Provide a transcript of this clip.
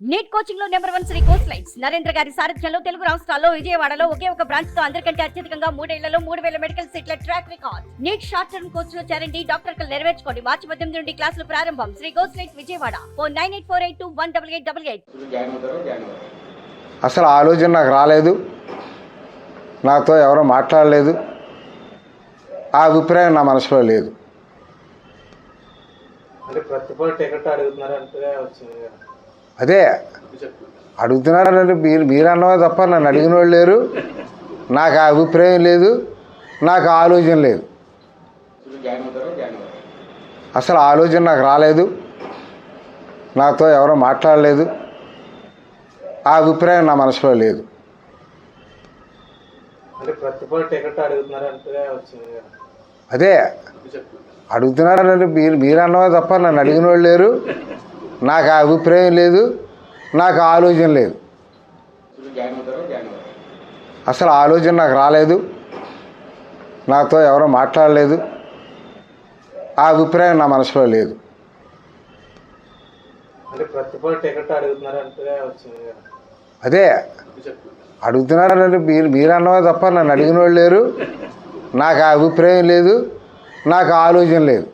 Neat కోచింగ్లో number one Sri course lights Narendra garu సారథ్యంలో తెలుగు రాష్ట్రాల్లో విజయవాడలో ఒకే ఒక బ్రాంచ్తో అందరికంటే అత్యధికంగా మూడేళ్ళలో మూడు వేల మెడికల్ సీట్ల track record NEET short term కోర్స్లో చేరండి డాక్టర్ కలు నెరవేర్చుకోండి. మార్చి పద్దెనిమిది నుండి క్లాసులు ప్రారంభం. Sri course lights Vijayawada. Four nine eight four eight two one double eight double eight. అసలు ఆలోచన నాకు రాలేదు. నాతో ఎవరో మాట్లాడలేదు. ఆ అభిప్రాయం నా మనసులో లేదు. అంటే ప్రతిభ టికెట్ వచ్చింది. అదే అడుగుతున్నారంటే మీరు మీరు అన్నవే తప్ప నన్ను అడిగిన వాళ్ళు లేరు. నాకు ఆ అభిప్రాయం లేదు నాకు ఆలోచన లేదు. అసలు ఆలోచన నాకు రాలేదు. నాతో ఎవరో మాట్లాడలేదు. ఆ అభిప్రాయం నా మనసులో లేదు. అదే అడుగుతున్నారంటే మీరు మీరు అన్నవే తప్ప నన్ను అడిగిన వాళ్ళు లేరు. నాకు ఆ అభిప్రాయం లేదు నాకు ఆలోచన లేదు. అసలు ఆలోచన నాకు రాలేదు. నాతో ఎవరో మాట్లాడలేదు. ఆ అభిప్రాయం నా మనసులో లేదు. అదే అడుగుతున్నారంటే మీరు మీరు అన్నవే తప్ప నన్ను అడిగిన వాళ్ళు లేరు. నాకు ఆ అభిప్రాయం లేదు నాకు ఆలోచన లేదు.